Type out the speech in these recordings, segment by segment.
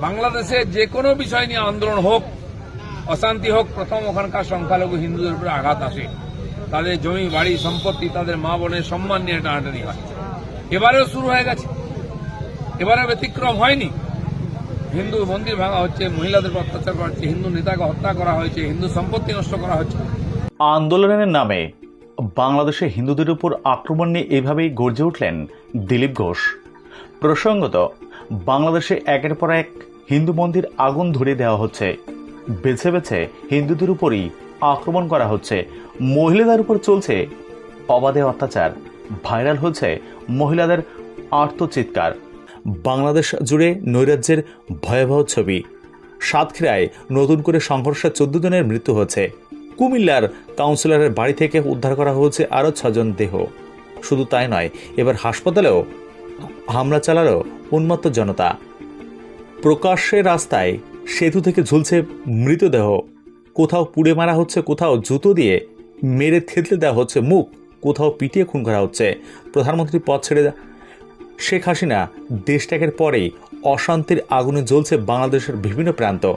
বাংলাদেশে যে কোনো বিষয় নিয়ে আন্দোলন হোক, অশান্তি হোক, প্রথম ওখানকার সংখ্যালঘু হিন্দুদের উপরে আঘাত আসে। তাদের জমি, বাড়ি, সম্পত্তি, তাদের মা বোনের সম্মান নিয়ে টানাটানি হয়। এবারেও শুরু হয়ে গেছে। এবারে ব্যতিক্রম হয়নি। হিন্দু মন্দির ভাঙা হচ্ছে, মহিলাদের অত্যাচার করা হচ্ছে, হিন্দু নেতাকে হত্যা করা হয়েছে, হিন্দু সম্পত্তি নষ্ট করা হচ্ছে। আন্দোলনের নামে বাংলাদেশে হিন্দুদের উপর আক্রমণ নিয়ে এভাবেই গর্জে উঠলেন দিলীপ ঘোষ। প্রসঙ্গত, বাংলাদেশে একের পর এক হিন্দু মন্দির আগুন ধরিয়ে দেওয়া হচ্ছে। বেছে বেছে হিন্দুদের উপরই আক্রমণ করা হচ্ছে। মহিলাদের উপর চলছে অবাধে অত্যাচার। ভাইরাল হচ্ছে মহিলাদের আর্তচিৎকার বাংলাদেশ জুড়ে নৈরাজ্যের ভয়াবহ ছবি। সাতক্ষীরায় নতুন করে সংঘর্ষে চোদ্দ জনের মৃত্যু হয়েছে। কুমিল্লার কাউন্সিলরের বাড়ি থেকে উদ্ধার করা হয়েছে আরও ছজন দেহ। শুধু তাই নয়, এবার হাসপাতালেও হামলা চালালো উন্মত্ত জনতা। প্রকাশ্যে রাস্তায় সেতু থেকে ঝুলছে মৃতদেহ। কোথাও পুড়ে মারা হচ্ছে, কোথাও জুতো দিয়ে মেরে থেতলে দেওয়া হচ্ছে মুখ, কোথাও পিটিয়ে খুন করা হচ্ছে। প্রধানমন্ত্রী পদ ছেড়ে শেখ হাসিনা দেশ ত্যাগের পরেই অশান্তির আগুনে জ্বলছে বাংলাদেশের বিভিন্ন প্রান্ত।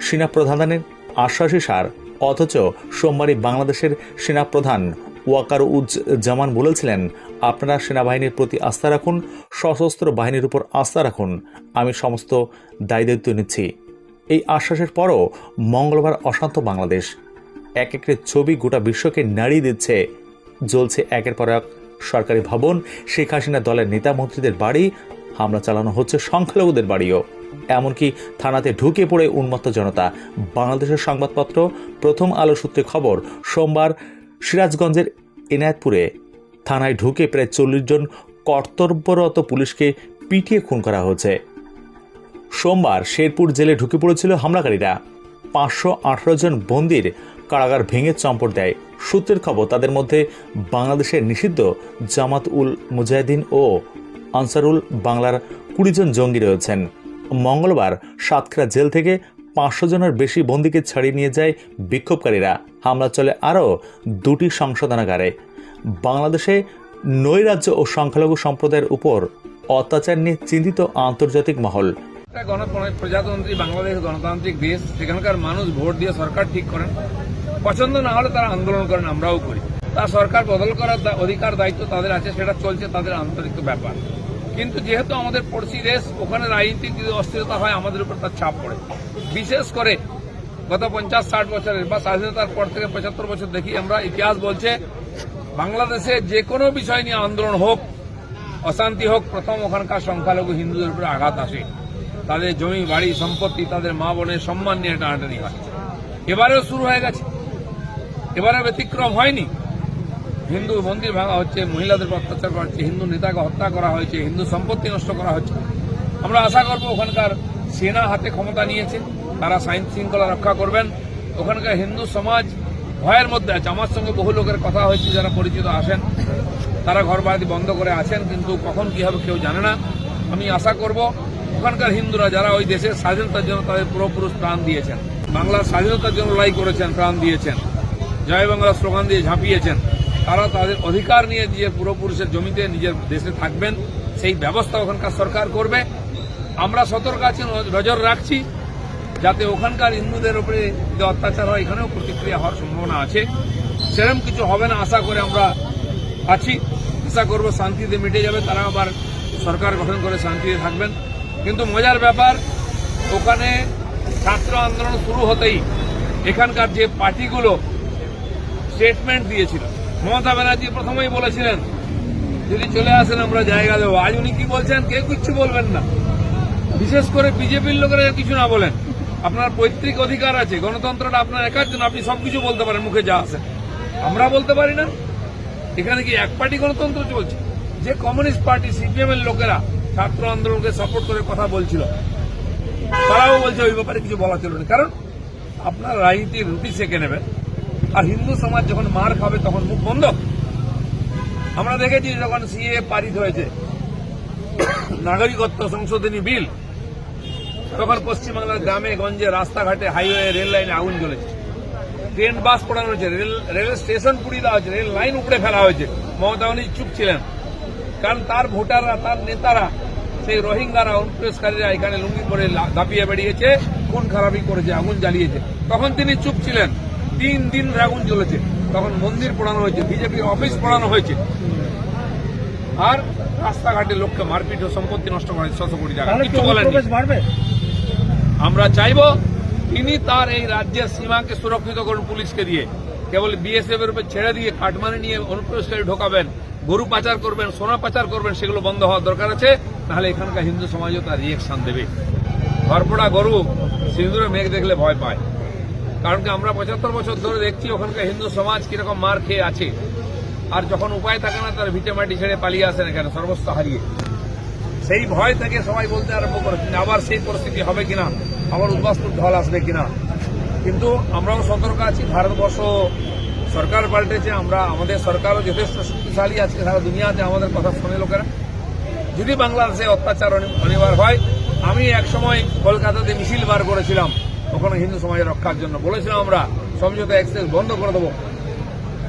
সেনা প্রধানের আশ্বাসী সার, অথচ সোমবারই বাংলাদেশের সেনাপ্রধান ওয়াকার উজ জামান বলেছিলেন আপনারা সেনাবাহিনীর প্রতি আস্থা রাখুন, সশস্ত্র বাহিনীর উপর আস্থা রাখুন। আমি সমস্ত দায় দায়িত্ব নিচ্ছি। এই আশ্বাসের পরও মঙ্গলবার অশান্ত বাংলাদেশ। এক একটি ছবি গোটা বিশ্বকে নাড়িয়ে দিচ্ছে। জ্বলছে একের পর এক সরকারি ভবন, শেখ হাসিনা দলের নেতা মন্ত্রীদের বাড়ি, হামলা চালানো হচ্ছে সংখ্যালঘুদের বাড়িও। এমনকি থানাতে ঢুকে পড়ে উন্মত্ত জনতা। বাংলাদেশের সংবাদপত্র, প্রথম আলো সূত্রে খবর, সোমবার সিরাজগঞ্জের এনায়েতপুরে থানায় ঢুকে প্রায় চল্লিশ জন কর্তব্যরত পুলিশকে পিটিয়ে খুন করা হয়েছে। সোমবার শেরপুর জেলে ঢুকে পড়েছিল হামলাকারীরা। পাঁচশো আঠারো জন বন্দির কারাগার ভেঙে চম্পট দেয়। সূত্রের খবর, তাদের মধ্যে বাংলাদেশের নিষিদ্ধ জামাত উল মুজাহিদিন ও আনসারুল বাংলার কুড়ি জন জঙ্গি রয়েছেন। মঙ্গলবার সাতক্ষীরা জেল থেকে পাঁচশো জনের বেশি বন্দিকে ছাড়িয়ে নিয়ে যায় বিক্ষোভকারীরা। হামলা চলে আরও দুটি সংশোধনাগারে বাংলাদেশে নৈরাজ্য ও সংখ্যালঘু সম্প্রদায়ের উপর অত্যাচার নিয়ে চিন্তিত আন্তর্জাতিক মহল। প্রজাতন্ত্রী বাংলাদেশ গণতান্ত্রিক দেশ, সেখানকার মানুষ ভোট দিয়ে সরকার ঠিক করেন। পছন্দ না হলে তারা আন্দোলন করেন, আমরাও করি। তা সরকার বদল করার অধিকার, দায়িত্ব তাদের আছে, সেটা চলছে তাদের আন্তরিক ব্যাপার। কিন্তু যেহেতু আমাদের পড়শি দেশ, ওখানে রাজনীতিক যদি অস্থিরতা হয়, আমাদের উপর তার ছাপ পড়ে। বিশেষ করে গত পঞ্চাশ ষাট বছরের বা স্বাধীনতার পর থেকে পঁচাত্তর বছর দেখি আমরা, ইতিহাস বলছে বাংলাদেশে যে কোনো বিষয় নিয়ে আন্দোলন হোক, অশান্তি হোক, প্রথম ওখানকার সংখ্যালঘু হিন্দুদের উপরে আঘাত আসে। তাদের জমি, বাড়ি, সম্পত্তি, তাদের মা বোনের সম্মান নিয়ে টানাটানি হয়। এবারেও শুরু হয়ে গেছে। এবারে ব্যতিক্রম হয়নি। হিন্দু মন্দির ভাঙা হচ্ছে, মহিলাদের অত্যাচার করা হচ্ছে, হিন্দু নেতাকে হত্যা করা হয়েছে, হিন্দু সম্পত্তি নষ্ট করা হচ্ছে। আমরা আশা করব ওখানকার সেনা হাতে ক্ষমতা নিয়েছে, তারা আইন শৃঙ্খলা রক্ষা করবেন। ওখানকার হিন্দু সমাজ ভয়ের মধ্যে আছে। আমার সঙ্গে বহু লোকের কথা হয়েছে, যারা পরিচিত আসেন, তারা ঘর বাড়ি বন্ধ করে আছেন, কিন্তু কখন কি হবে কেউ জানে না। আমি আশা করব, ওখানকার হিন্দুরা যারা ওই দেশের স্বাধীনতার জন্য তাদের পুরোপুরুষ প্রাণ দিয়েছেন, বাংলার স্বাধীনতার জন্য লড়াই করেছেন, প্রাণ দিয়েছেন, জয় বাংলা স্লোগান দিয়ে ঝাঁপিয়েছেন, তারা তাদের অধিকার নিয়ে নিজের পূর্বপুরুষের জমিতে নিজের দেশে থাকবেন, সেই ব্যবস্থা ওখানকার সরকার করবে। আমরা সতর্ক আছি, নজর রাখছি। যাতে ওখানকার হিন্দুদের উপরে যে অত্যাচার হয়, এখানেও প্রতিক্রিয়া হওয়ার সম্ভাবনা আছে। সেরকম কিছু হবে না, আশা করে আমরা আছি। আশা করব শান্তিতে মিটে যাবে, তারা আবার সরকার গঠন করে শান্তিতে থাকবেন। কিন্তু মজার ব্যাপার, ওখানে ছাত্র আন্দোলন শুরু হতেই এখানকার যে পার্টিগুলো স্টেটমেন্ট দিয়েছিল, মমতা ব্যানার্জি প্রথমেই বলেছিলেন, যদি চলে আসেন আমরা জায়গা দেবো। আজ উনি কি বলছেন? কেউ কিচ্ছু বলবেন না। বিশেষ করে বিজেপির লোকেরা কিছু না বলেন। আপনার পৈতৃক অধিকার আছে, গণতন্ত্রটা আপনার একার জন্য, আপনি সবকিছু বলতে পারেন, মুখে যা আসে আমরা বলতে পারি না। এখানে কি এক পার্টি গণতন্ত্র চলছে? যে কমিউনিস্ট পার্টি সিপিএম এর লোকেরা ছাত্র আন্দোলনকে সাপোর্ট করে কথা বলছিল, তারাও বলছে ওই ব্যাপারে কিছু বলা চলবে না। কারণ আপনার রাজনীতির রুটি সেকে নেবেন, আর হিন্দু সমাজ যখন মার খাবে তখন মুখ বন্ধ। আমরা দেখেছি যখন সিএ পারিত হয়েছে, নাগরিকত্ব সংশোধনী বিল তখন পশ্চিমবাংলার গ্রামে গঞ্জে রাস্তাঘাটে হাইওয়ে রেল লাইনে আগুন জ্বলেছে। ট্রেন বাস পোড়ানো হয়েছে রেল রেল স্টেশন পুড়িয়ে দেওয়া হয়েছে। রেল লাইন উপড়ে ফেলা হয়েছে। মমতা ব্যানার্জি চুপ ছিলেন। কারণ তার ভোটাররা তার নেতারা সেই রোহিঙ্গারা অনুপ্রবেশকারীরা এখানে লুঙ্গি পরে দাপিয়ে বেরিয়েছে খুন খারাপি করেছে আগুন জ্বালিয়েছে। তখন তিনি চুপ ছিলেন। তিন দিন আগুন জ্বলেছে। তখন মন্দির পোড়ানো হয়েছে বিজেপির অফিস পোড়ানো হয়েছে। আর রাস্তাঘাটে লোককে মারপিট ও সম্পত্তি নষ্ট করে ছশো কোটি টাকা। কিছু বাড়বে? আমরা চাইব তিনি তার এই রাজ্যের সীমাকে সুরক্ষিত করুন পুলিশকে দিয়ে। কেবল বিএসএফ এর উপর ছেড়ে দিয়ে কাটমানি নিয়ে অনুপ্রবেশকারী ঢোকাবেন, গরু পাচার করবেন, সোনা পাচার করবেন, সেগুলো বন্ধ হওয়ার দরকার আছে তাহলে এখানকার হিন্দু সমাজও তার রিয়েকশন দেবে। ঘরপোড়া গরু সিঁদুরে মেঘ দেখলে ভয় পায়। কারণ কি আমরা পঁচাত্তর বছর ধরে দেখছি ওখানকার হিন্দু সমাজ কীরকম মার খেয়ে আছে। আর যখন উপায় থাকে না, তার ভিটে মাটি ছেড়ে পালিয়ে আসেন এখানে সর্বস্ব হারিয়ে। সেই ভয় থেকে সবাই বলতে আরম্ভ করেছেন আবার সেই পরিস্থিতি হবে কিনা? আবার উদ্বাস্তুর ঢল আসবে কিনা? কিন্তু আমরাও সতর্ক আছি, ভারতবর্ষ সরকার পাল্টেছে, আমরা, আমাদের সরকারও যথেষ্ট শক্তিশালী আজকে সারা দুনিয়াতে আমাদের কথা শোনে লোকেরা। যদি বাংলাদেশে অত্যাচার অনিবার হয়, আমি একসময় কলকাতাতে মিছিল বার করেছিলাম ওখানে হিন্দু সমাজের রক্ষার জন্য। বলেছিলাম আমরা, সমঝোতা এক্সপ্রেস বন্ধ করে দেবো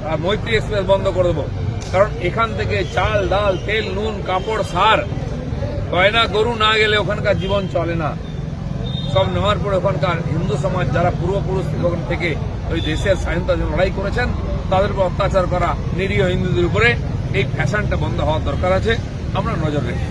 আর মৈত্রী এক্সপ্রেস বন্ধ করে দেবো। কারণ এখান থেকে চাল, ডাল, তেল, নুন, কাপড়, সার গয়না গরু না গেলে ওখানকার জীবন চলে না। সব নেওয়ার পরে ওখানকার হিন্দু সমাজ যারা পূর্বপুরুষ ওখান থেকে ওই দেশের স্বাধীনতা লড়াই করেছেন, তাদের উপর অত্যাচার করা নিরীহ হিন্দুদের উপরে এই ফ্যাশনটা বন্ধ হওয়ার দরকার আছে। আমরা নজর রেখে